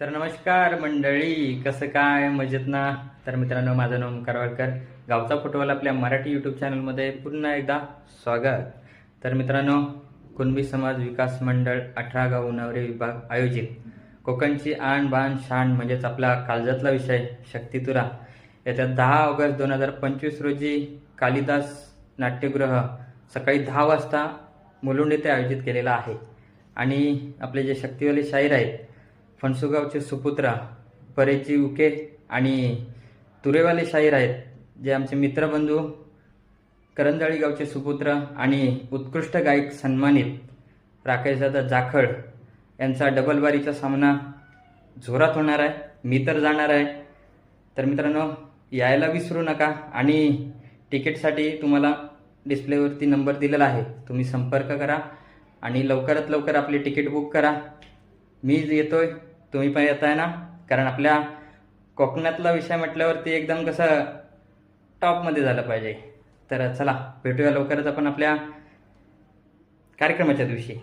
तर नमस्कार मंडळी कसं काय? मजेत ना? तर मित्रांनो माझं नाव ओंकार वाडकर गावचा फुटबॉल आपल्या मराठी यूट्यूब चॅनलमध्ये पुन्हा एकदा स्वागत. तर मित्रांनो कुणबी समाज विकास मंडळ अठरा गाव उन्हावरे विभाग आयोजित. कोकणची आण बाण शाण म्हणजेच आपला काळजातला विषय शक्तितुरा. येत्या दहा ऑगस्ट दोन हजार पंचवीस रोजी कालिदास नाट्यगृह सकाळी दहा वाजता मुलुंड येथे आयोजित केलेला आहे. आणि आपले जे शक्तिवाले शाहीर आहेत फणसुगावचे सुपुत्रा परेची उके आणि तुरेवाले शाहीर आहेत जे आमचे मित्रबंधू करंजाळी गावचे सुपुत्र आणि उत्कृष्ट गायक सन्मानित राकेशदादा जाखड यांचा डबलबारीचा सामना जोरात होणार आहे. मी तर जाणार आहे. तर मित्रांनो यायला विसरू नका आणि तिकीटसाठी तुम्हाला डिस्प्लेवरती नंबर दिलेला आहे. तुम्ही संपर्क करा आणि लवकरात लवकर आपली तिकीट बुक करा. मी येतोय तुम्ही पण येताय ना? कारण आपल्या कोकणातला विषय म्हटल्यावरती एकदम कसं टॉपमध्ये झालं पाहिजे. तर चला भेटूया लवकरच आपण आपल्या कार्यक्रमाच्या दिवशी.